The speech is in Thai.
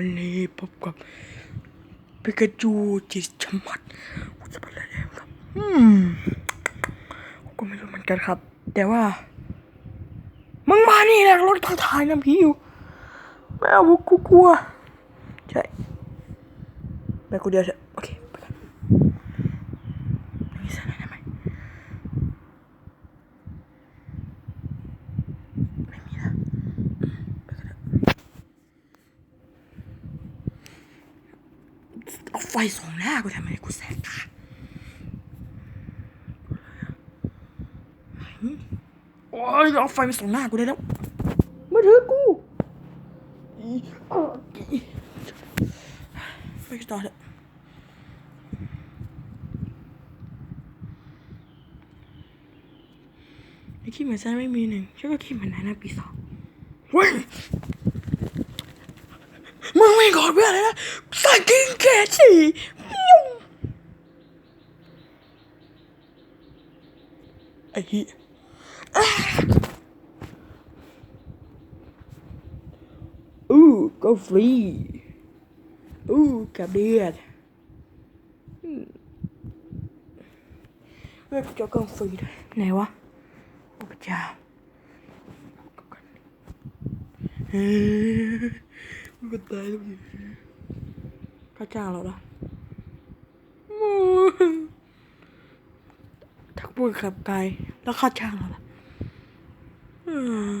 วันนี้พบกับปิกาจูจิตชมัดกูจะเปเล่นเองครับ อืมก็ไม่รู้เหมือนกันครับ แต่ว่า มึงมานี่แหละรถทางทายนำผีอยู่ไม่เอากูกลัว ใช่แม่กูเดียวเถอะโอเคไปกันมีสายได้ไหมไม่มีนะไปกันเถอะเอาไฟ ส่องหน้ากูทำไมกูแสบตาไหนโอ้ยเอาไฟมาส่องหน้ากูได้แล้วมาถือกูอีอะอีไปกันต่อเถอะไอ้ขี้เหมือนฉันไม่มีหนึ่งฉันก็ขี้เหมือนนายนะปีสองเว้ย มึงไม่กอดเพื่อนเลยนะส่กิ้งแกฉี่ไอ้เหี้ยอะอู้ก็ฟรีอู้กับเดือดเฮ้ยเจ้าก็ฟรีด้วยไหนวะโอ้พระเจ้าเฮ้ ก็ตายแล้วพี่ข้าจ้างเราละทักบุญขับตายแล้วค่าจ้างเราละอืม